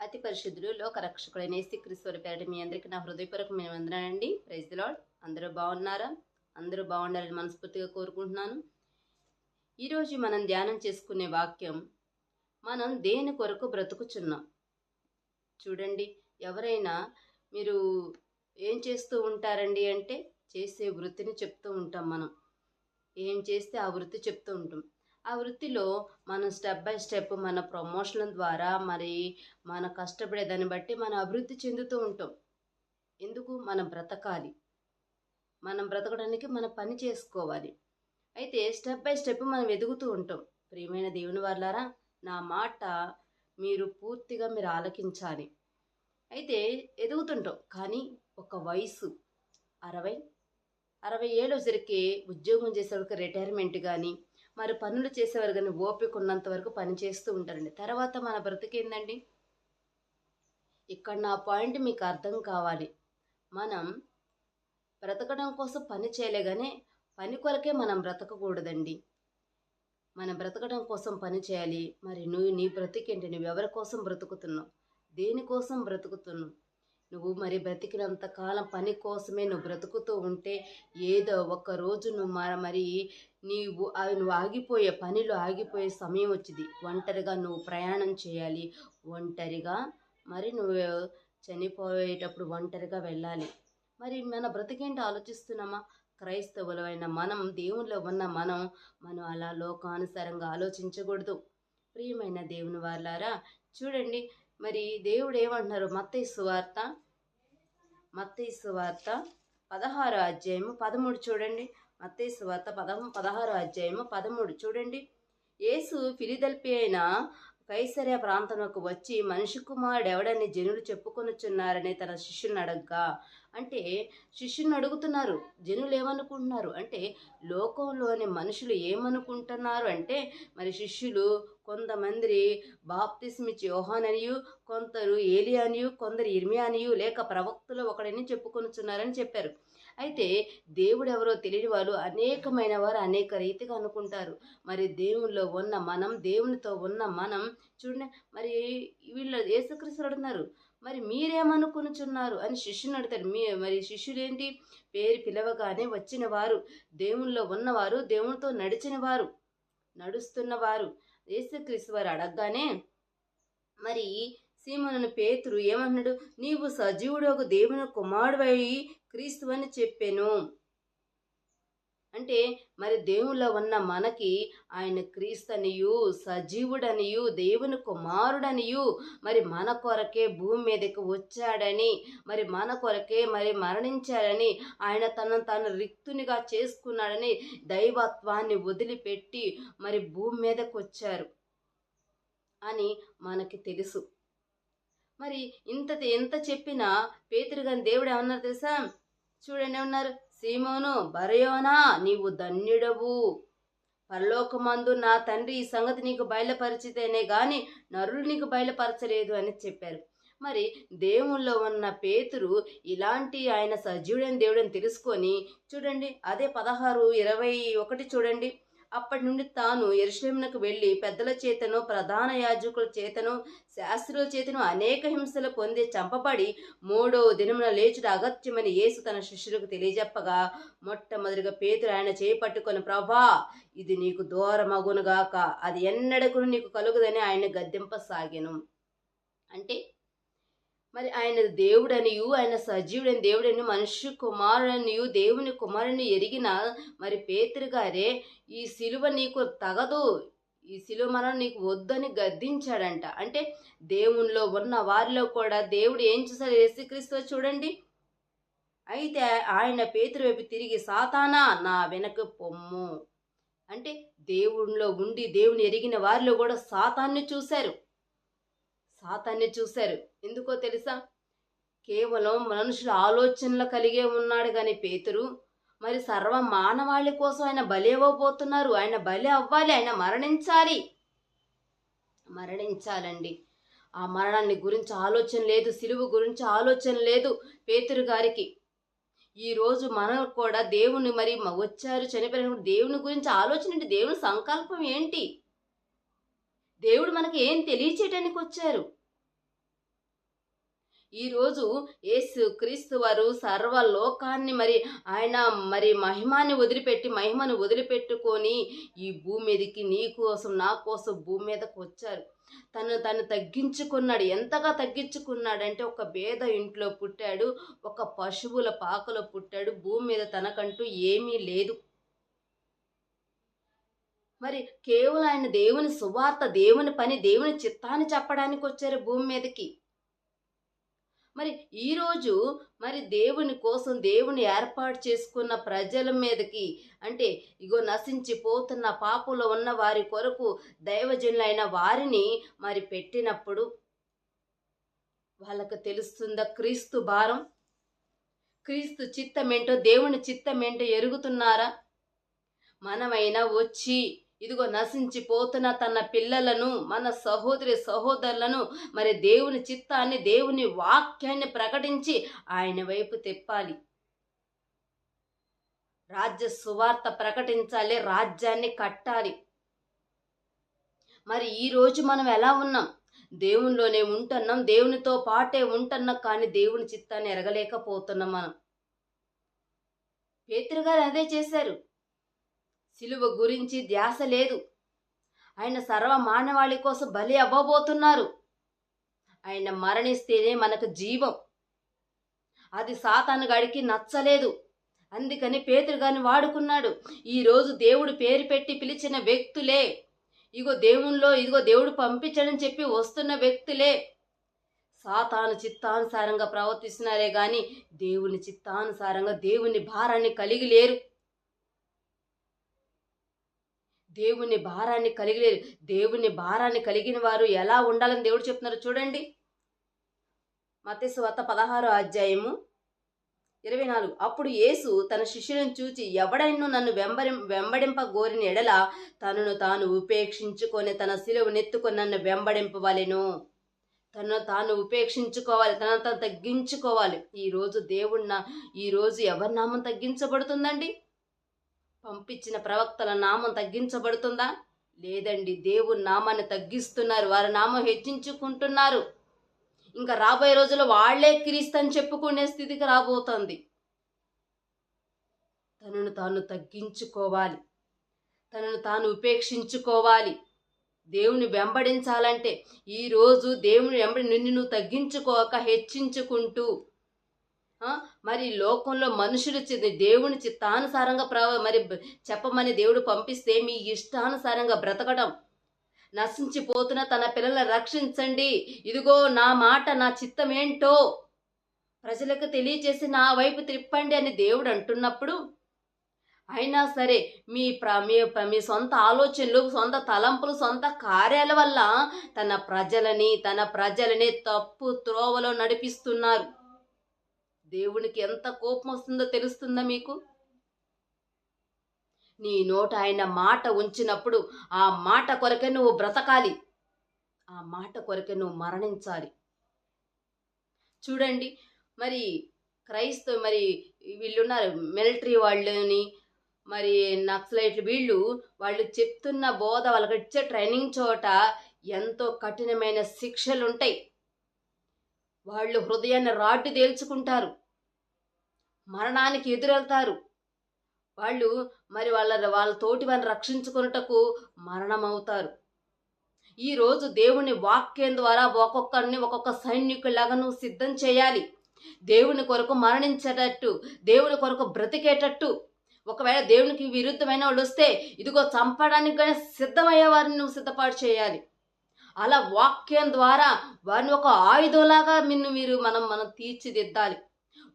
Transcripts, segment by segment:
అతి పరిశుద్ధుడు లోకరక్షకుడైన శ్రీకృష్ణుడి పేరటి పేరట మీ అందరికీ నా హృదయపూర్వకమైన వందనండి ప్రైజ్ ది లార్డ్. అందరూ బాగున్నారా? అందరూ బాగుండాలని మనస్ఫూర్తిగా కోరుకుంటున్నాను. ఈరోజు మనం ధ్యానం చేసుకునే వాక్యం మనం దేని కొరకు బ్రతుకుచున్నాం? చూడండి ఎవరైనా మీరు ఏం చేస్తూ ఉంటారండి అంటే చేసే వృత్తిని చెప్తూ ఉంటాం మనం. ఏం చేస్తే ఆ వృత్తి చెప్తూ ఉంటాం. ఆ వృత్తిలో మనం స్టెప్ బై స్టెప్ మన ప్రమోషన్ ద్వారా మరి మన కష్టపడే దాన్ని బట్టి మనం అభివృద్ధి చెందుతూ ఉంటాం. ఎందుకు? మనం బ్రతకాలి. మనం బ్రతకడానికి మన పని చేసుకోవాలి. అయితే స్టెప్ బై స్టెప్ మనం ఎదుగుతూ ఉంటాం. ప్రియమైన దేవుని వాళ్ళారా నా మాట మీరు పూర్తిగా మీరు ఆలకించాలి. అయితే ఎదుగుతుంటాం. కానీ ఒక వయసు అరవై అరవై ఏళ్ళు సరికి ఉద్యోగం చేసేవాళ్ళకి రిటైర్మెంట్ కానీ మరి పనులు చేసేవారు కానీ ఓపిక ఉన్నంత వరకు పని చేస్తూ ఉంటారండి. తర్వాత మన బ్రతికేందండి ఇక్కడ నా పాయింట్ మీకు అర్థం కావాలి. మనం బ్రతకడం కోసం పని చేయలే కానీ పని కొరకే మనం బ్రతకకూడదండి. మనం బ్రతకడం కోసం పని చేయాలి. మరి నువ్వు నీ బ్రతికేంటి? నువ్వు ఎవరి కోసం బ్రతుకుతున్నావు? దేనికోసం బ్రతుకుతున్నావు? నువ్వు మరి బ్రతికినంత కాలం పని కోసమే నువ్వు బ్రతుకుతూ ఉంటే ఏదో ఒక రోజు నువ్వు మరి మరి నీవు ఆ నువ్వు ఆగిపోయే పనిలో ఆగిపోయే సమయం వచ్చింది. ఒంటరిగా నువ్వు ప్రయాణం చేయాలి. ఒంటరిగా మరి నువ్వు చనిపోయేటప్పుడు ఒంటరిగా వెళ్ళాలి. మరి మన బ్రతికేంటి ఆలోచిస్తున్నామా? క్రైస్తవులమైన మనం దేవునిలో ఉన్న మనం మనం అలా లోకానుసారంగా ఆలోచించకూడదు. ప్రియమైన దేవుని వాళ్ళారా చూడండి మరి దేవుడు ఏమంటున్నారు? మత్తైసు వార్త మత్తైసు వార్త పదహారు అధ్యాయము పదమూడు చూడండి. మత్తైసు వార్త పదహ పదహారు అధ్యాయము పదమూడు చూడండి. యేసు ఫిలిదల్పి అయిన కైసర్య ప్రాంతంలోకి వచ్చి మనిషి కుమారుడు ఎవడని జనులు చెప్పుకొనుచున్నారని తన శిష్యుని అడగ్గా. అంటే శిష్యుని అడుగుతున్నారు జనులు ఏమనుకుంటున్నారు? అంటే లోకంలోని మనుషులు ఏమనుకుంటున్నారు? అంటే మరి శిష్యులు కొంతమంది బాప్తిస్మిచ్చి యోహాననియు కొందరు ఏలియానియు కొందరు ఇర్మియానియు లేక ప్రవక్తలు ఒకడని చెప్పుకొనుచున్నారని చెప్పారు. అయితే దేవుడు ఎవరో తెలియని వారు అనేకమైన వారు అనేక రీతిగా అనుకుంటారు. మరి దేవునిలో ఉన్న మనం దేవునితో ఉన్న మనం చూడండి మరి వీళ్ళు యేసుక్రీస్తు అడుగుతున్నారు. మరి మీరేమనుకునుచున్నారు? అని శిష్యుని అడుగుతారు. మీ మరి శిష్యులేంటి పేరు పిలవగానే వచ్చిన వారు దేవునిలో ఉన్నవారు దేవునితో నడిచిన వారు నడుస్తున్నవారు. యేసుక్రీస్తు వారు అడగగానే మరి సీమను పేతురు ఏమన్నాడు నీవు సజీవుడు ఒక దేవుని కుమారుడై క్రీస్తు అని చెప్పాను. అంటే మరి దేవుళ్ళ ఉన్న మనకి ఆయన క్రీస్తనియు సజీవుడనియు దేవుని కుమారుడనియు మరి మన కొరకే భూమి మీదకి వచ్చాడని మరి మన కొరకే మరి మరణించాడని ఆయన తనను తాను రిక్తునిగా చేసుకున్నాడని దైవత్వాన్ని వదిలిపెట్టి మరి భూమి మీదకి వచ్చారు అని మనకి తెలుసు. మరి ఇంత ఎంత చెప్పినా పేతురుగాని దేవుడు ఏమన్నారు తెలుసా? చూడండి ఏమన్నారు? సీమోను బరయోనా నీవు ధన్యుడవు. పరలోకమందు నా తండ్రి ఈ సంగతి నీకు బయలుపరిచితేనే గాని నరులు నీకు బయలుపరచలేదు అని చెప్పారు. మరి దేవుల్లో ఉన్న పేతురు ఇలాంటి ఆయన సజీవుడైన దేవుడని తెలుసుకొని చూడండి అదే పదహారు ఇరవై ఒకటి చూడండి. అప్పటి నుండి తాను ఎరుషలేమునకు వెళ్ళి పెద్దల చేతను ప్రధాన యాజకుల చేతను శాస్త్రుల చేతను అనేక హింసలు పొంది చంపబడి మూడో దినమున లేచుట అగత్యమని యేసు తన శిష్యులకు తెలియజెప్పగా మొట్టమొదటిగా పేతురు ఆయన చేపట్టుకొని ప్రభా ఇది నీకు దూరమగునుగాక. అది ఎన్నడకును నీకు కలుగుదని ఆయన గద్దెంపసాగాను. అంటే మరి ఆయన దేవుడనియు ఆయన సజీవుడని దేవుడని మనుష్య కుమారుడనియు దేవుని కుమారుని ఎరిగిన మరి పేతురు గారే ఈ సిలువ నీకు తగదు ఈ సిలువ మనం నీకు వద్దని గద్దించాడంట. అంటే దేవునిలో ఉన్న వారిలో కూడా దేవుడు ఏం చూసారు యేసుక్రీస్తు చూడండి. అయితే ఆయన పేతురు వైపు తిరిగి సాతానా నా వెనక పొమ్ము. అంటే దేవునిలో ఉండి దేవుని ఎరిగిన వారిలో కూడా సాతాన్ని చూశారు. సాతాన్ని చూశారు. ఎందుకో తెలుసా? కేవలం మనుషుల ఆలోచనలు కలిగే ఉన్నాడు కానీ పేతురు. మరి సర్వ మానవాళి కోసం ఆయన బలి ఆయన బలి అవ్వాలి. ఆయన మరణించాలి. మరణించాలండి. ఆ మరణాన్ని గురించి ఆలోచన లేదు. సిలువు గురించి ఆలోచన లేదు పేతురు గారికి. ఈరోజు రోజు మనం కూడా దేవుని మరి వచ్చారు చనిపోయిన దేవుని గురించి ఆలోచన ఏంటి? దేవుని సంకల్పం ఏంటి? దేవుడు మనకి ఏం తెలియచేయటానికి వచ్చారు? ఈరోజు యేసు క్రీస్తు వారు సర్వలోకాన్ని మరి ఆయన మరి మహిమాని వదిలిపెట్టి మహిమను వదిలిపెట్టుకొని ఈ భూమి మీదకి నీ కోసం నా కోసం భూమి మీదకి వచ్చారు. తను తను తగ్గించుకున్నాడు. ఎంతగా తగ్గించుకున్నాడంటే ఒక భేద ఇంట్లో పుట్టాడు ఒక పశువుల పాకలో పుట్టాడు. భూమి మీద తనకంటూ ఏమీ లేదు. మరి కేవలం ఆయన దేవుని సువార్త దేవుని పని దేవుని చిత్తాన్ని చెప్పడానికి వచ్చారు భూమి మీదకి. మరి ఈరోజు మరి దేవుని కోసం దేవుని ఏర్పాటు చేసుకున్న ప్రజల మీదకి అంటే ఇగో నశించిపోతున్న పాపులో ఉన్న వారి కొరకు దైవజనులైన వారిని మరి పెట్టినప్పుడు వాళ్ళకు తెలుస్తుందా క్రీస్తు భారం? క్రీస్తు చిత్తమేంటో దేవుని చిత్తమేంటో ఎరుగుతున్నారా? మనమైనా వచ్చి ఇదిగో నశించిపోతున్న తన పిల్లలను మన సహోదరి సహోదరులను మరి దేవుని చిత్తాన్ని దేవుని వాక్యాన్ని ప్రకటించి ఆయన వైపు తెప్పాలి. రాజ్య సువార్త ప్రకటించాలి రాజ్యాన్ని కట్టాలి. మరి ఈరోజు మనం ఎలా ఉన్నాం? దేవునిలోనే ఉంటున్నాం దేవునితో పాటే ఉంటున్నాం కానీ దేవుని చిత్తాన్ని ఎరగలేకపోతున్నాం మనం. పేతురు గారు అదే చేశారు. సిలువ గురించి ధ్యాస లేదు. ఆయన సర్వ మానవాళి కోసం బలి అవ్వబోతున్నారు. ఆయన మరణిస్తేనే మనకు జీవం. అది సాతాను గడికి నచ్చలేదు. అందుకని పేతురు గారిని వాడుకున్నాడు. ఈరోజు దేవుడు పేరు పెట్టి పిలిచిన వ్యక్తులే. ఇగో దేవునిలో ఇదిగో దేవుడు పంపించడని చెప్పి వస్తున్న వ్యక్తులే. సాతాను చిత్తానుసారంగా ప్రవర్తిస్తున్నారే గాని దేవుని చిత్తానుసారంగా దేవుని భారాన్ని కలిగి లేరు. దేవుని భారాన్ని కలిగి లేరు దేవుని భారాన్ని కలిగిన వారు ఎలా ఉండాలని దేవుడు చెప్తున్నారు చూడండి. మతేశ్వత పదహారో అధ్యాయము ఇరవై నాలుగు. అప్పుడు యేసు తన శిష్యులను చూచి ఎవడైనా నన్ను వెంబడి వెంబడింప గోరిన ఎడల తనను తాను ఉపేక్షించుకొని తన శిలువ నెత్తుకొని నన్ను వెంబడింపవలెను. తను తాను ఉపేక్షించుకోవాలి తన తను తగ్గించుకోవాలి. ఈరోజు దేవుడిన ఈరోజు ఎవరి నామం తగ్గించబడుతుందండి? పంపించిన ప్రవక్తల నామం తగ్గించబడుతుందా? లేదండి దేవుని నామాన్ని తగ్గిస్తున్నారు వారి నామం హెచ్చించుకుంటున్నారు. ఇంకా రాబోయే రోజుల్లో వాళ్ళే క్రీస్తని చెప్పుకునే స్థితికి రాబోతోంది. తనను తాను తగ్గించుకోవాలి. తనను తాను ఉపేక్షించుకోవాలి. దేవుని వెంబడించాలంటే ఈరోజు దేవుని వెంబడి నిన్ను నువ్వు తగ్గించుకోక హెచ్చించుకుంటూ మరి లోకంలో మనుషులు చి- దేవుని చిత్తానుసారంగా ప్ర మరి చెప్పమని దేవుడు పంపిస్తే మీ ఇష్టానుసారంగా బ్రతకడం. నశించిపోతున్న తన పిల్లలను రక్షించండి. ఇదిగో నా మాట నా చిత్తం ఏంటో ప్రజలకు తెలియచేసి నా వైపు తిప్పండి అని దేవుడు అంటున్నప్పుడు అయినా సరే మీ ప్ర మీ ప్ర- మీ సొంత ఆలోచనలు సొంత తలంపులు సొంత కార్యాల వల్ల తన ప్రజలని తన ప్రజలని తప్పు త్రోవలో నడిపిస్తున్నారు. దేవునికి ఎంత కోపం వస్తుందో తెలుస్తుందా మీకు? నీ నోట ఆయన మాట ఉంచినప్పుడు ఆ మాట కొరకే నువ్వు బ్రతకాలి. ఆ మాట కొరకే నువ్వు మరణించాలి. చూడండి మరి క్రైస్తవ మరి వీళ్ళున్నారు మిలిటరీ వాళ్ళని మరి నక్సలైట్లు వీళ్ళు వాళ్ళు చెప్తున్న బోధ వాళ్ళకి ఇచ్చే ట్రైనింగ్ చోట ఎంతో కఠినమైన శిక్షలు ఉంటాయి వాళ్ళు హృదయాన్ని రాడ్డు తేల్చుకుంటారు. మరణానికి ఎదురెళ్తారు. వాళ్ళు మరి వాళ్ళ వాళ్ళ తోటి వారిని రక్షించుకున్నటకు మరణమవుతారు. ఈ రోజు దేవుని వాక్యం ద్వారా ఒక్కొక్కరిని ఒక్కొక్క సైనికులాగా నువ్వు సిద్ధం చేయాలి. దేవుని కొరకు మరణించేటట్టు దేవుని కొరకు బ్రతికేటట్టు. ఒకవేళ దేవునికి విరుద్ధమైన వాళ్ళు వస్తే ఇదిగో చంపడానికి కానీ సిద్ధమయ్యే వారిని నువ్వు సిద్ధపాటు చేయాలి. అలా వాక్యం ద్వారా వారిని ఒక ఆయుధంలాగా నిన్ను మీరు మనం మనం తీర్చిదిద్దాలి.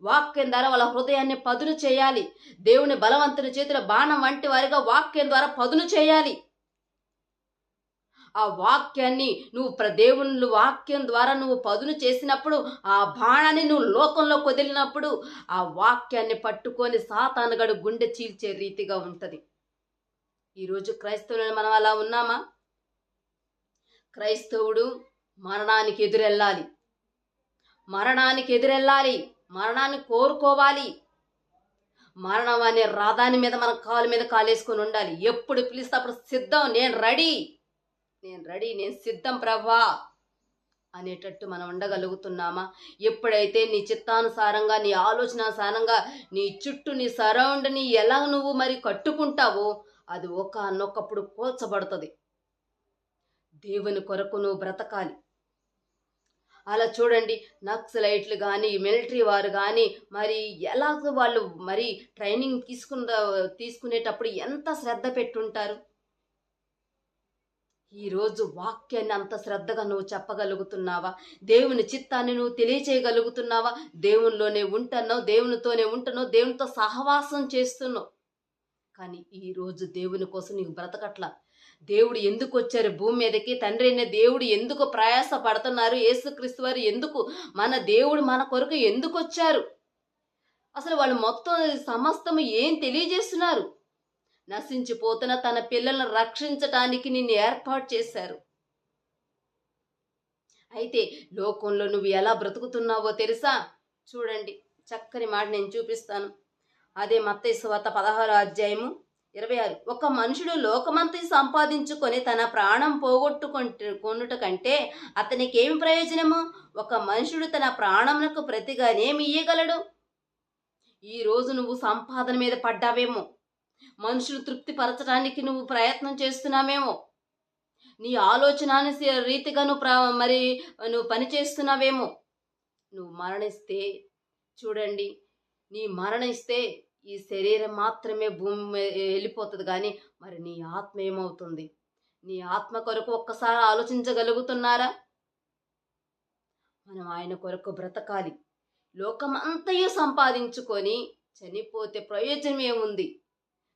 వాక్యం ద్వారా వాళ్ళ హృదయాన్ని పదును చేయాలి. దేవుని బలవంతుని చేతిలో బాణం వంటి వారిగా వాక్యం ద్వారా పదును చేయాలి. ఆ వాక్యాన్ని నువ్వు ప్ర దేవుని వాక్యం ద్వారా నువ్వు పదును చేసినప్పుడు ఆ బాణాన్ని నువ్వు లోకంలో కొదిలినప్పుడు ఆ వాక్యాన్ని పట్టుకొని సాతానుగడు గుండె చీల్చే రీతిగా ఉంటుంది. ఈరోజు క్రైస్తవులను మనం అలా ఉన్నామా? క్రైస్తవుడు మరణానికి ఎదురెళ్ళాలి. మరణానికి ఎదురెళ్ళాలి. మరణాన్ని కోరుకోవాలి. మరణం అనే రథాని మీద మనం కాలు మీద కాలేసుకొని ఉండాలి. ఎప్పుడు పిలిస్తే అప్పుడు సిద్ధం నేను రెడీ. నేను రెడీ నేను సిద్ధం ప్రభా అనేటట్టు మనం ఉండగలుగుతున్నామా? ఎప్పుడైతే నీ చిత్తానుసారంగా నీ ఆలోచనానుసారంగా నీ చుట్టూ నీ సరౌండ్ని ఎలా నువ్వు మరి కట్టుకుంటావో అది ఒక అన్నొక్కప్పుడు కోల్చబడుతుంది దేవుని కొరకు నువ్వు బ్రతకాలి. అలా చూడండి నక్సలైట్లు కానీ మిలిటరీ వారు కానీ మరి ఎలా వాళ్ళు మరి ట్రైనింగ్ తీసుకున్న తీసుకునేటప్పుడు ఎంత శ్రద్ధ పెట్టుంటారు? ఈరోజు వాక్యాన్ని అంత శ్రద్ధగా నువ్వు చెప్పగలుగుతున్నావా? దేవుని చిత్తాన్ని నువ్వు తెలియచేయగలుగుతున్నావా? దేవునిలోనే ఉంటున్నావు దేవునితోనే ఉంటున్నావు దేవునితో సహవాసం చేస్తున్నావు. కానీ ఈరోజు దేవుని కోసం నీకు బ్రతకట్లా? దేవుడు ఎందుకు వచ్చారు? భూమి మీదకి తండ్రి అయిన దేవుడు ఎందుకు ప్రయాస పడుతున్నారు యేసుక్రీస్తు వారు ఎందుకు మన దేవుడు మన కొరకు ఎందుకు వచ్చారు? అసలు వాళ్ళు మొత్తం సమస్తము ఏం తెలియజేస్తున్నారు? నశించిపోతున్న తన పిల్లలను రక్షించటానికి నిన్ను ఏర్పాటు చేశారు. అయితే లోకంలో నువ్వు ఎలా బ్రతుకుతున్నావో తెలుసా? చూడండి చక్కని మాట నేను చూపిస్తాను. అదే మత్తయి సువార్త పదహారు అధ్యాయము ఇరవై ఆరు. ఒక మనుషుడు లోకమంతి సంపాదించుకొని తన ప్రాణం పోగొట్టుకుంటు కొనుట కంటే అతనికి ఏమి ప్రయోజనము? ఒక మనుషుడు తన ప్రాణమునకు ప్రతిగానేమి ఇయ్యగలడు? ఈ రోజు నువ్వు సంపాదన మీద పడ్డావేమో. మనుషులు తృప్తిపరచడానికి నువ్వు ప్రయత్నం చేస్తున్నావేమో. నీ ఆలోచన రీతిగా నువ్వు మరి నువ్వు పని చేస్తున్నావేమో. నువ్వు మరణిస్తే చూడండి నీ మరణిస్తే ఈ శరీరం మాత్రమే భూమి వెళ్ళిపోతుంది కానీ మరి నీ ఆత్మ ఏమవుతుంది? నీ ఆత్మ కొరకు ఒక్కసారి ఆలోచించగలుగుతున్నారా? మనం ఆయన కొరకు బ్రతకాలి. లోకమంతయు సంపాదించుకొని చనిపోతే ప్రయోజనం ఏముంది?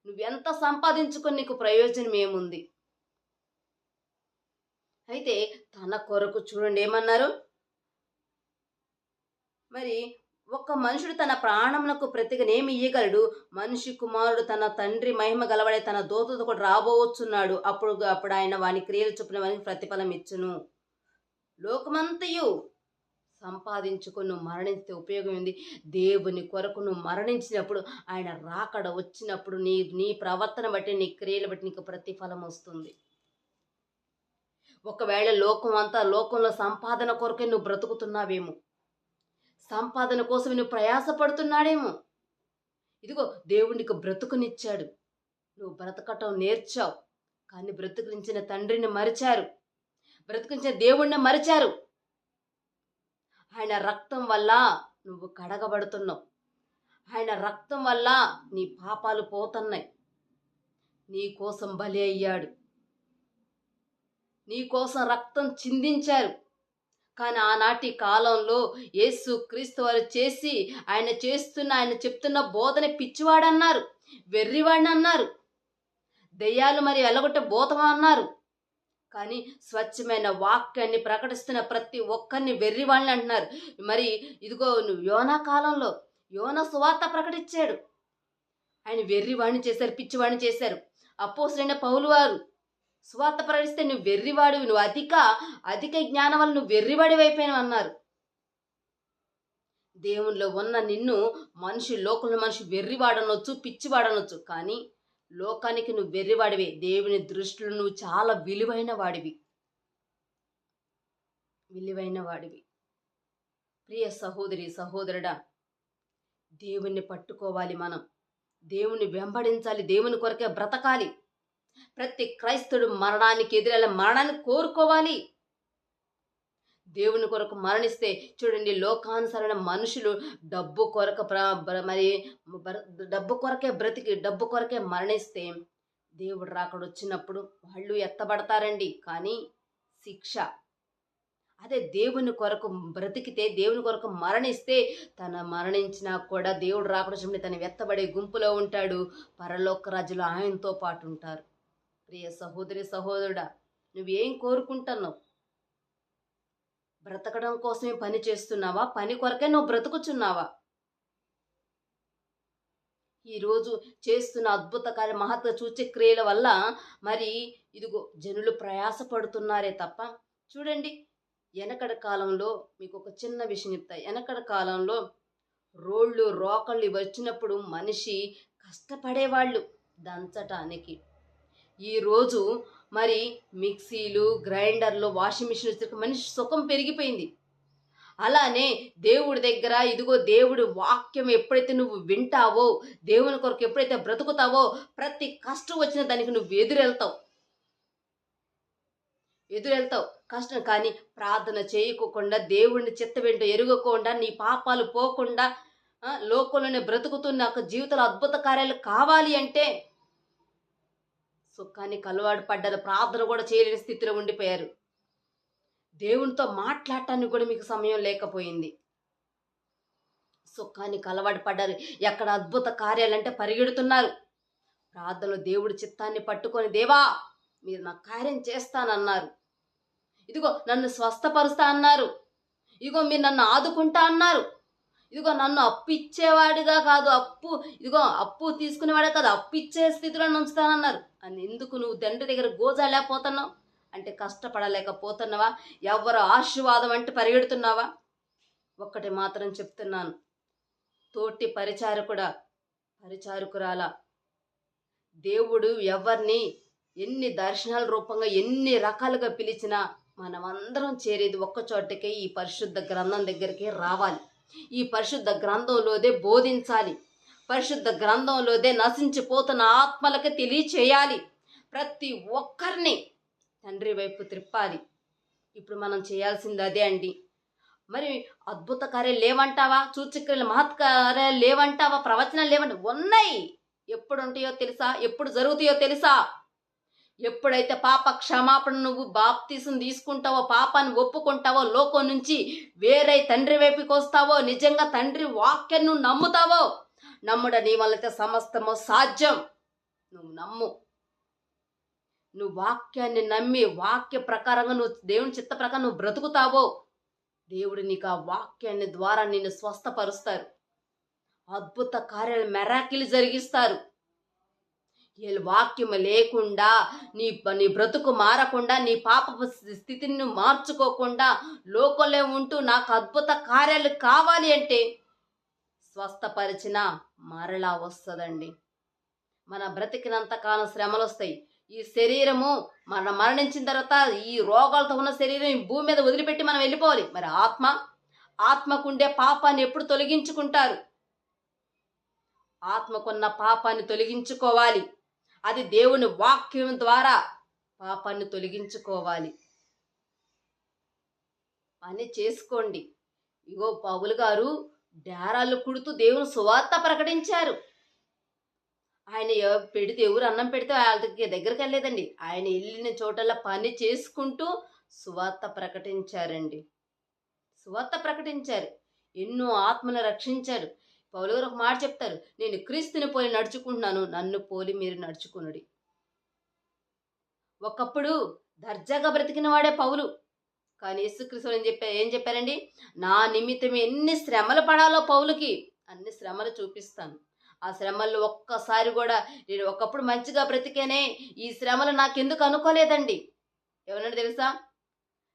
నువ్వెంత సంపాదించుకొని నీకు ప్రయోజనం ఏముంది? అయితే తన కొరకు చూడండి ఏమన్నారు? మరి ఒక మనుషుడు తన ప్రాణములకు ప్రతిగనేమి ఇయ్యగలడు? మనిషి కుమారుడు తన తండ్రి మహిమ గలవడే తన దోతతో కూడా రాబోవచ్చున్నాడు అప్పుడు అప్పుడు ఆయన వాని క్రియలు చొప్పున వానికి ప్రతిఫలం ఇచ్చును. లోకమంతయు సంపాదించుకొని నువ్వు మరణిస్తే ఉపయోగం ఉంది దేవుని కొరకు నువ్వు మరణించినప్పుడు ఆయన రాకడ వచ్చినప్పుడు నీ నీ ప్రవర్తన బట్టి నీ క్రియలు బట్టి నీకు ప్రతిఫలం వస్తుంది. ఒకవేళ లోకం అంతా లోకంలో సంపాదన కొరకే నువ్వు బ్రతుకుతున్నావేమో? సంపాదన కోసం నువ్వు ప్రయాసపడుతున్నాడేమో. ఇదిగో దేవుడికి బ్రతుకునిచ్చాడు. నువ్వు బ్రతకటం నేర్చావు. కానీ బ్రతుకునించిన తండ్రిని మరిచారు. బ్రతికించిన దేవుణ్ణి మరిచారు. ఆయన రక్తం వల్ల నువ్వు కడగబడుతున్నావు. ఆయన రక్తం వల్ల నీ పాపాలు పోతున్నాయి. నీ కోసం బలి అయ్యాడు. నీ కోసం రక్తం చిందించారు. కానీ ఆనాటి కాలంలో యేసు క్రీస్తు వారు చేసి ఆయన చేస్తున్న ఆయన చెప్తున్న బోధన పిచ్చివాడన్నారు వెర్రివాడిని అన్నారు దెయ్యాలు మరి ఎలగొట్టే బోధం అన్నారు కానీ స్వచ్ఛమైన వాక్యాన్ని ప్రకటిస్తున్న ప్రతి ఒక్కరిని వెర్రివాళ్ళని అంటున్నారు. మరి ఇదిగో నువ్వు యోనా కాలంలో యోన సువార్త ప్రకటించాడు. ఆయన వెర్రివాణ్ణి చేశారు పిచ్చివాడిని చేశారు. అపోసరైన పౌలు వారు సువార్త ప్రకటిస్తే నువ్వు వెర్రివాడివి నువ్వు అధిక అధిక జ్ఞానం వల్ల నువ్వు వెర్రివాడివి అయిపోయినావు అన్నారు. దేవునిలో ఉన్న నిన్ను మనిషి లోకంలో మనిషి వెర్రివాడనొచ్చు పిచ్చివాడనొచ్చు కానీ లోకానికి నువ్వు వెర్రివాడివి. దేవుని దృష్టిలో నువ్వు చాలా విలువైన వాడివి. విలువైన వాడివి. ప్రియ సహోదరి సహోదరుడా దేవుణ్ణి పట్టుకోవాలి మనం. దేవుని వెంబడించాలి దేవుని కొరకే బ్రతకాలి. ప్రతి క్రైస్తవుడు మరణానికి ఎదురెళ్ళ మరణాన్ని కోరుకోవాలి. దేవుని కొరకు మరణిస్తే చూడండి లోకానుసరణ మనుషులు డబ్బు కొరకు మరి డబ్బు కొరకే బ్రతికి డబ్బు కొరకే మరణిస్తే దేవుడు రాకడు వచ్చినప్పుడు వాళ్ళు ఎత్తబడతారండి. కానీ శిక్ష అదే దేవుని కొరకు బ్రతికితే దేవుని కొరకు మరణిస్తే తన మరణించినా కూడా దేవుడు రాకడు వచ్చినప్పుడు తన ఎత్తబడే గుంపులో ఉంటాడు. పరలోక రాజులు ఆయనతో పాటు ఉంటారు. ప్రియ సహోదరి సహోదరుడా నువ్వేం కోరుకుంటున్నావు? బ్రతకడం కోసమే పని చేస్తున్నావా? పని కొరకే నువ్వు బ్రతుకుచున్నావా? ఈరోజు చేస్తున్న అద్భుత కార్య మహత్వ సూచక క్రియల వల్ల మరి ఇదిగో జనులు ప్రయాసపడుతున్నారే తప్ప చూడండి వెనకడ కాలంలో మీకు ఒక చిన్న విషయం చెప్తా. వెనకడ కాలంలో రోళ్ళు రోకళ్ళు వచ్చినప్పుడు మనిషి కష్టపడేవాళ్ళు దంచటానికి. ఈరోజు మరి మిక్సీలు గ్రైండర్లు వాషింగ్ మిషన్ వచ్చాక మనిషి సుఖం పెరిగిపోయింది. అలానే దేవుడి దగ్గర ఇదిగో దేవుడి వాక్యం ఎప్పుడైతే నువ్వు వింటావో దేవుని కొరకు ఎప్పుడైతే బ్రతుకుతావో ప్రతి కష్టం వచ్చిన దానికి నువ్వు ఎదురెళ్తావు. ఎదురెళ్తావు. కష్టం కానీ ప్రార్థన చేయకోకుండా దేవుడిని చిత్త వెంట నీ పాపాలు పోకుండా లోకంలోనే బ్రతుకుతున్న నాకు జీవితంలో అద్భుత కార్యాలు కావాలి అంటే సుఖానికి అలవాటు పడ్డారు ప్రార్థన కూడా చేయలేని స్థితిలో ఉండిపోయారు. దేవునితో మాట్లాడటానికి కూడా మీకు సమయం లేకపోయింది. సుఖానికి అలవాటు పడ్డారు. ఎక్కడ అద్భుత కార్యాలంటే పరిగెడుతున్నారు. ప్రార్థనలో దేవుడి చిత్తాన్ని పట్టుకొని దేవా మీరు నా కార్యం చేస్తానన్నారు. ఇదిగో నన్ను స్వస్థపరుస్తా అన్నారు. ఇదిగో మీరు నన్ను ఆదుకుంటా అన్నారు. ఇదిగో నన్ను అప్పు ఇచ్చేవాడిగా కాదు అప్పు ఇదిగో అప్పు తీసుకునేవాడే కాదు అప్పు ఇచ్చే స్థితిలో ఉంచుతానన్నారు. అని ఎందుకు నువ్వు తండ్రి దగ్గర గోజాలేకపోతున్నావు? అంటే కష్టపడలేకపోతున్నావా? ఎవరు ఆశీర్వాదం అంటే పరిగెడుతున్నావా? ఒక్కటి మాత్రం చెప్తున్నాను. తోటి పరిచారకుడా పరిచారకురాల దేవుడు ఎవరిని ఎన్ని దర్శనాల రూపంగా ఎన్ని రకాలుగా పిలిచినా మనమందరం చేరేది ఒక్క చోటకే ఈ పరిశుద్ధ గ్రంథం దగ్గరికి రావాలి. ఈ పరిశుద్ధ గ్రంథంలోదే బోధించాలి. పరిశుద్ధ గ్రంథంలోదే నశించిపోతున్న ఆత్మలకు తెలియచేయాలి. ప్రతి ఒక్కరిని తండ్రి వైపు త్రిప్పాలి. ఇప్పుడు మనం చేయాల్సింది అదే అండి. మరి అద్భుత కార్యాలు లేవంటావా? సూచక్రియలు మహత్కార్యాలు లేవంటావా? ప్రవచనాలు లేవంట ఉన్నాయి. ఎప్పుడు ఉంటాయో తెలుసా? ఎప్పుడు జరుగుతాయో తెలుసా? ఎప్పుడైతే పాప క్షమాపణ నువ్వు బాప్తీసం తీసుకుంటావో పాపాన్ని ఒప్పుకుంటావో లోకం నుంచి వేరే తండ్రి వైపుకి వస్తావో నిజంగా తండ్రి వాక్యం నువ్వు నమ్ముతావో నమ్ముడ నీ వల్లైతే సమస్తమో సాధ్యం. నువ్వు నమ్ము. నువ్వు వాక్యాన్ని నమ్మి వాక్య ప్రకారంగా నువ్వు దేవుని చిత్త ప్రకారం నువ్వు బ్రతుకుతావో దేవుడు నీకు ఆ వాక్యాన్ని ద్వారా నిన్ను స్వస్థపరుస్తారు. అద్భుత కార్యాలు మెరాకిలు జరిగిస్తారు. వాక్యం లేకుండా నీ నీ బ్రతుకు మారకుండా నీ పాప స్థితిని మార్చుకోకుండా లోకంలో ఉంటూ నాకు అద్భుత కార్యాలు కావాలి అంటే స్వస్థపరిచిన మరలా వస్తుందండి. మన బ్రతికినంత కాలం శ్రమలు వస్తాయి. ఈ శరీరము మనం మరణించిన తర్వాత ఈ రోగాలతో ఉన్న శరీరం ఈ భూమి మీద వదిలిపెట్టి మనం వెళ్ళిపోవాలి. మరి ఆత్మ ఆత్మకుండే పాపాన్ని ఎప్పుడు తొలగించుకుంటారు? ఆత్మకున్న పాపాన్ని తొలగించుకోవాలి. అది దేవుని వాక్యం ద్వారా పాపాన్ని తొలగించుకోవాలి. అని చేసుకోండి. ఇగో పౌలు గారు డేరాలు కుడుతూ దేవుని సువార్త ప్రకటించారు. ఆయన పెడితే ఎవరు అన్నం పెడితే వాళ్ళకి దగ్గరికి వెళ్ళలేదండి. ఆయన వెళ్ళిన చోటల్లా పని చేసుకుంటూ సువార్త ప్రకటించారండి. సువార్త ప్రకటించారు. ఎన్నో ఆత్మను రక్షించారు. పౌలు గారు ఒక మాట చెప్తారు నేను క్రీస్తుని పోలి నడుచుకుంటున్నాను నన్ను పోలి మీరు నడుచుకునుడి. ఒకప్పుడు దర్జాగా బ్రతికిన వాడే పౌలు. కానీ యేసుక్రీస్తు ఏం చెప్పారు ఏం చెప్పారండి? నా నిమిత్తం ఎన్ని శ్రమలు పడాలో పౌలుకి అన్ని శ్రమలు చూపిస్తాను. ఆ శ్రమల్లో ఒక్కసారి కూడా నేను ఒకప్పుడు మంచిగా బ్రతికేనే ఈ శ్రమలు నాకెందుకు అనుకోలేదండి. ఎవరన్నా తెలుసా?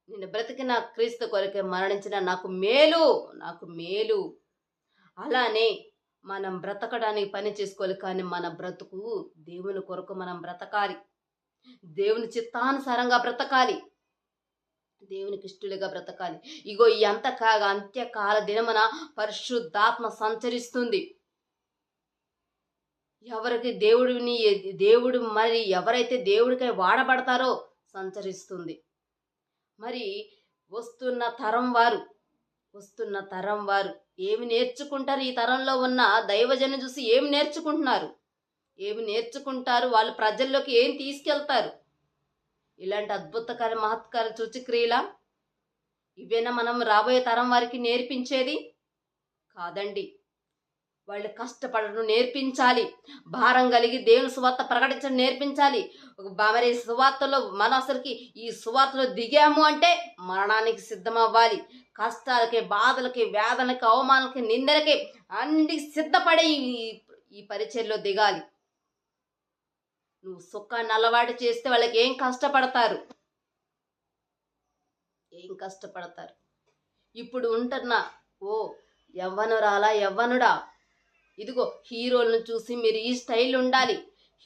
నేను బ్రతికిన క్రీస్తు కొరకే మరణించిన నాకు మేలు నాకు మేలు. అలానే మనం బ్రతకడానికి పని చేసుకోవాలి కానీ మన బ్రతుకు దేవుని కొరకు మనం బ్రతకాలి. దేవుని చిత్తానుసారంగా బ్రతకాలి. దేవునికి ఇష్టలుగా బ్రతకాలి. ఇగో ఈ అంతకాగా అంత్యకాల దినమున పరిశుద్ధాత్మ సంచరిస్తుంది. ఎవరికి దేవుడిని దేవుడు మరి ఎవరైతే దేవుడికై వాడబడతారో సంచరిస్తుంది. మరి వస్తున్న తరం వారు వస్తున్న తరం వారు ఏమి నేర్చుకుంటారు? ఈ తరంలో ఉన్న దైవజనం చూసి ఏమి నేర్చుకుంటున్నారు? ఏమి నేర్చుకుంటారు? వాళ్ళు ప్రజల్లోకి ఏం తీసుకెళ్తారు? ఇలాంటి అద్భుతకర మహత్కార చూచిక్రియల ఇవేనా మనం రాబోయే తరం వారికి నేర్పించేది? కాదండి. వాళ్ళు కష్టపడడం నేర్పించాలి. భారం కలిగి దేవుని సువార్త ప్రకటించడం నేర్పించాలి. ఒక మరి సువార్తలో మన అసలుకి ఈ సువార్తలో దిగాము అంటే మరణానికి సిద్ధమవ్వాలి. కష్టాలకి బాధలకి వేదనకి అవమానాలకి నిందలకి అన్నిటికి సిద్ధపడే ఈ ఈ పరిచయలో దిగాలి. నువ్వు సుఖాన్ని అలవాటు చేస్తే వాళ్ళకి ఏం కష్టపడతారు? ఏం కష్టపడతారు? ఇప్పుడు ఉంటున్నా ఓ యవ్వనురాలా యవ్వనుడా ఇదిగో హీరోలను చూసి మీరు ఈ స్టైల్ ఉండాలి.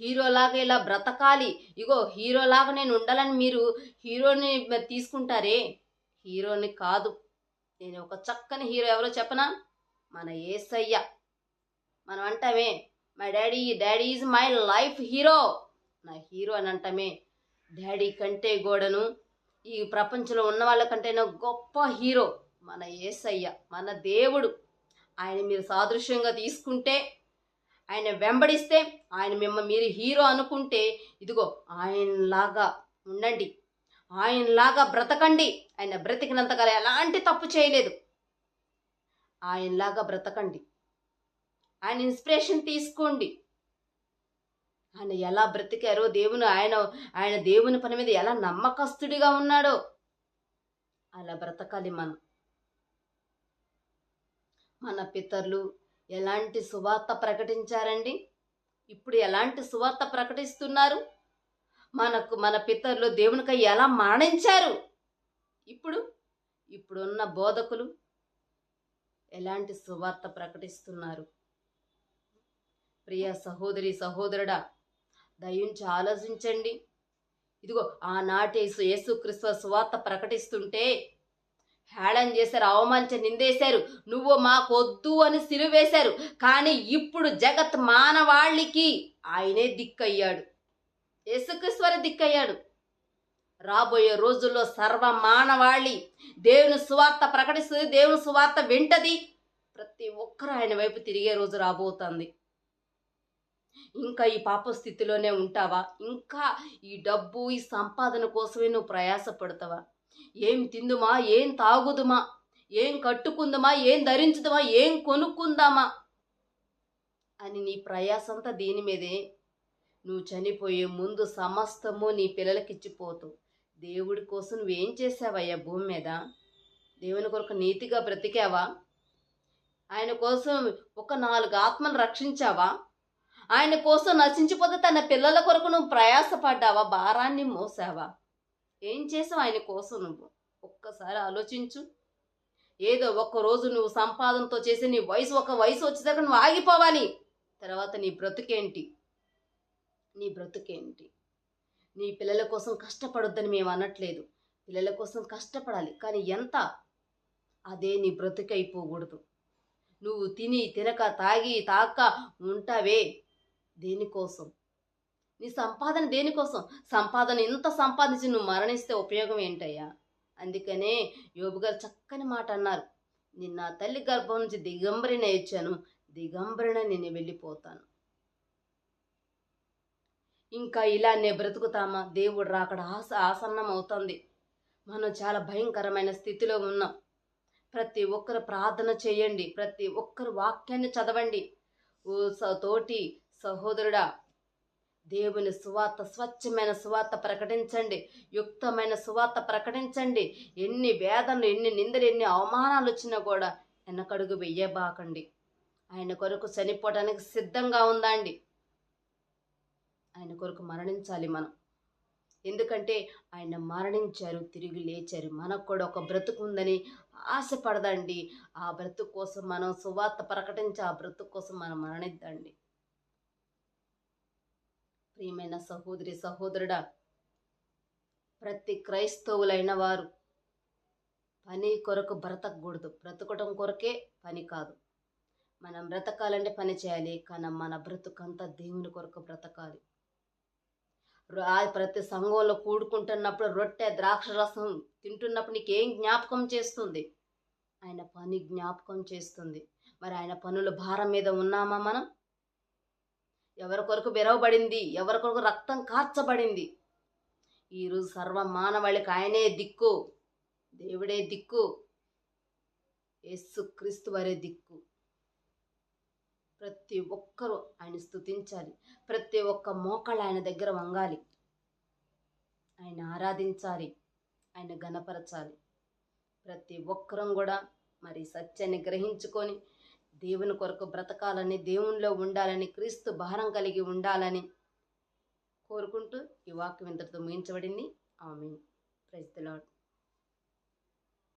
హీరోలాగా ఇలా బ్రతకాలి. ఇగో హీరోలాగా నేను ఉండాలని మీరు హీరోని మరి తీసుకుంటారే? హీరోని కాదు. నేను ఒక చక్కని హీరో ఎవరో చెప్పనా? మన ఏసయ్య. మనం అంటామే my daddy daddy is my life hero నా హీరో అని అంటామే డాడీ కంటే గోడను ఈ ప్రపంచంలో ఉన్న వాళ్ళకంటే గొప్ప హీరో. మన ఏసయ్య మన దేవుడు. ఆయన మీరు సాదృశ్యంగా తీసుకుంటే ఆయన వెంబడిస్తే ఆయన మిమ్మ మీరు హీరో అనుకుంటే ఇదిగో ఆయనలాగా ఉండండి. ఆయనలాగా బ్రతకండి. ఆయన బ్రతికినంతకాలం ఎలాంటి తప్పు చేయలేదు. ఆయనలాగా బ్రతకండి. ఆయన ఇన్స్పిరేషన్ తీసుకోండి. ఆయన ఎలా బ్రతికారో దేవుని ఆయన ఆయన దేవుని పని మీద ఎలా నమ్మకస్తుడిగా ఉన్నాడో అలా బ్రతకాలి మనం. మన పితరులు ఎలాంటి సువార్త ప్రకటించారండి? ఇప్పుడు ఎలాంటి సువార్త ప్రకటిస్తున్నారు? మనకు మన పితరులు దేవునికై ఎలా మరణించారు? ఇప్పుడు ఇప్పుడున్న బోధకులు ఎలాంటి సువార్త ప్రకటిస్తున్నారు? ప్రియ సహోదరి సహోదరుడా దయించి ఆలోచించండి. ఇదిగో ఆనాటి యేసు యేసుక్రీస్తు సువార్త ప్రకటిస్తుంటే హేళన చేశారు అవమానించి నిందేశారు. నువ్వు మాకొద్దు అని సిలువేశారు. కానీ ఇప్పుడు జగత్ మానవాళికి ఆయనే దిక్కయ్యాడు. యేసుక్రీశ్వర దిక్కయ్యాడు. రాబోయే రోజుల్లో సర్వ మానవాళి దేవుని సువార్త ప్రకటిస్తుంది దేవుని సువార్త వింటది. ప్రతి ఒక్కరు ఆయన వైపు తిరిగే రోజు రాబోతుంది. ఇంకా ఈ పాప స్థితిలోనే ఉంటావా? ఇంకా ఈ డబ్బు ఈ సంపాదన కోసమే నువ్వు ప్రయాసపడతావా? ఏం తిందుమా? ఏం తాగుదుమా? ఏం కట్టుకుందామా? ఏం ధరించుదామా? ఏం కొనుక్కుందామా? అని నీ ప్రయాసంతా దీని మీదే? నువ్వు చనిపోయే ముందు సమస్తము నీ పిల్లలకిచ్చిపోతూ దేవుడి కోసం నువ్వేం చేసావయ్యా భూమి మీద? దేవుని కొరకు నీతిగా బ్రతికావా? ఆయన కోసం ఒక నాలుగు ఆత్మను రక్షించావా? ఆయన కోసం నశించిపోతే తన పిల్లల కొరకు నువ్వు ప్రయాసపడ్డావా? భారాన్ని మోసావా? ఏం చేసావు ఆయన కోసం నువ్వు? ఒక్కసారి ఆలోచించు. ఏదో ఒక్క రోజు నువ్వు సంపాదనతో చేసి నీ వయసు ఒక వయసు వచ్చేదాకా నువ్వు ఆగిపోవాలి. తర్వాత నీ బ్రతుకేంటి? నీ బ్రతుకేంటి? నీ పిల్లల కోసం కష్టపడొద్దని మేము అనట్లేదు. పిల్లల కోసం కష్టపడాలి. కానీ ఎంత? అదే నీ బ్రతుకైపోకూడదు. నువ్వు తిని తినక తాగి తాక ఉంటావే దేనికోసం? నీ సంపాదన దేనికోసం? సంపాదన ఇంత సంపాదించి నువ్వు మరణిస్తే ఉపయోగం ఏంటయ్యా? అందుకనే యోబు గారు చక్కని మాట అన్నారు. నిన్న తల్లి గర్భం నుంచి దిగంబరిన ఇచ్చాను దిగంబరిన నేను వెళ్ళిపోతాను. ఇంకా ఇలానే బ్రతుకుతామా? దేవుడు రాకడ ఆస ఆసన్నం అవుతుంది మనం చాలా భయంకరమైన స్థితిలో ఉన్నాం. ప్రతి ఒక్కరు ప్రార్థన చేయండి. ప్రతి ఒక్కరు వాక్యాన్ని చదవండి. ఓ తోటి సహోదరుడా దేవుని సువార్త స్వచ్ఛమైన సువార్త ప్రకటించండి. యుక్తమైన సువార్త ప్రకటించండి. ఎన్ని వేదనలు ఎన్ని నిందలు ఎన్ని అవమానాలు వచ్చినా కూడా వెనకడుగు వెయ్యబాకండి ఆయన కొరకు చనిపోవడానికి సిద్ధంగా ఉందా అండి ఆయన కొరకు మరణించాలి మనం. ఎందుకంటే ఆయన మరణించారు తిరిగి లేచారు. మనకు కూడా ఒక బ్రతుకు ఉందని ఆశపడదండి. ఆ బ్రతుకు కోసం మనం సువార్త ప్రకటించి ఆ బ్రతుకు కోసం మనం మరణిద్దండి. ప్రియమైన సహోదరి సహోదరుడా ప్రతి క్రైస్తవులైన వారు పని కొరకు బ్రతకూడదు బ్రతకడం కొరకే పని కాదు. మనం బ్రతకాలంటే పని చేయాలి. కానీ మన బ్రతుకంతా దేవుని కొరకు బ్రతకాలి. ప్రతి సంఘంలో కూడుకుంటున్నప్పుడు రొట్టె ద్రాక్ష రసం తింటున్నప్పుడు నీకు ఏం జ్ఞాపకం చేస్తుంది? ఆయన పని జ్ఞాపకం చేస్తుంది. మరి ఆయన పనుల భారం మీద ఉన్నామా మనం? ఎవరి కొరకు బెరవబడింది? ఎవరి కొరకు రక్తం కార్చబడింది? ఈరోజు సర్వ మానవాళికి ఆయనే దిక్కు. దేవుడే దిక్కు. యేసు క్రీస్తు వారే దిక్కు. ప్రతి ఒక్కరూ ఆయన స్థుతించాలి ప్రతి ఒక్క మోకాళ్ళు ఆయన దగ్గర వంగాలి. ఆయన ఆరాధించాలి. ఆయన గణపరచాలి ప్రతి ఒక్కరం కూడా మరి సత్యాన్ని గ్రహించుకొని దేవుని కొరకు బ్రతకాలని దేవునిలో ఉండాలని క్రీస్తు భారం కలిగి ఉండాలని కోరుకుంటూ ఈ వాక్యం ఇంతటితో ముగించబడింది. ఆమె ప్రజలాడు